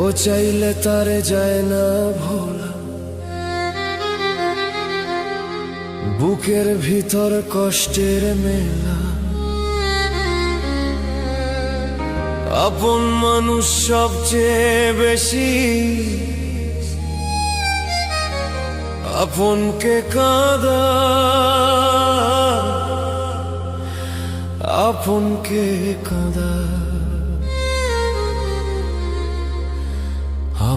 ও চাইলে তারে যায় না ভোলা। বুকের ভিতর কষ্টের মেলা। আপন মানুষ সবচেয়ে বেশি। আপনকে কাঁদা। আপনকে কাঁদা।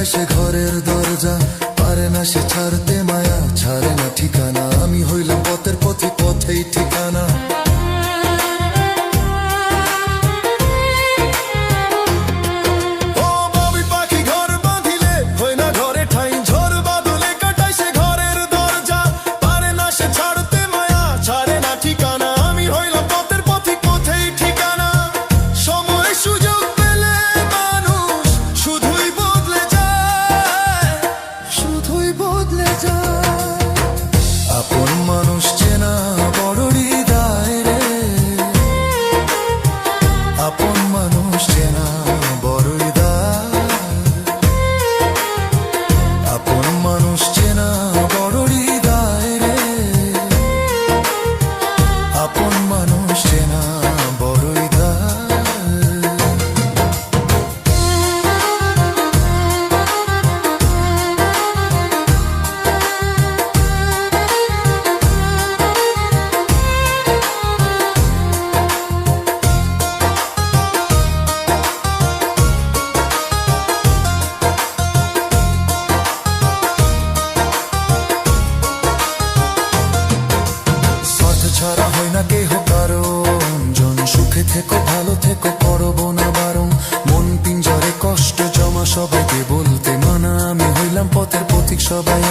যায় সে ঘরের সবাই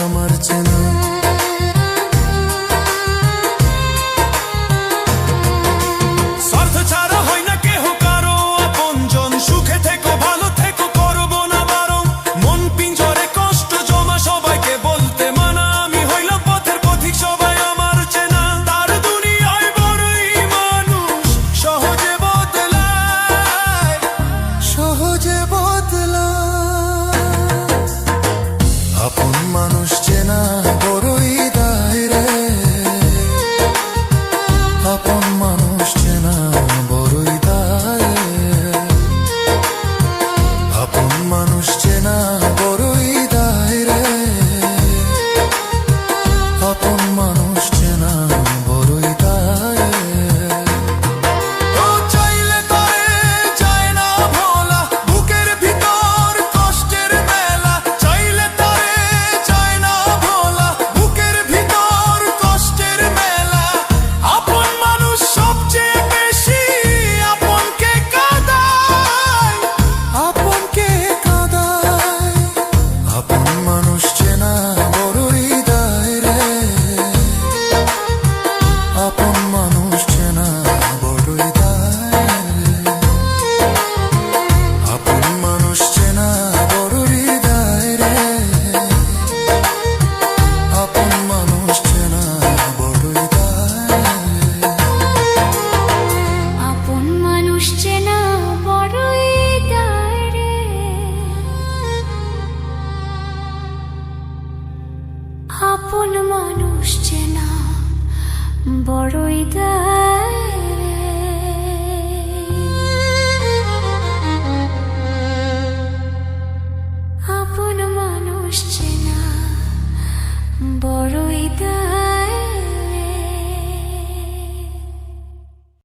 আপন মানুষ চেনা বড়ই দা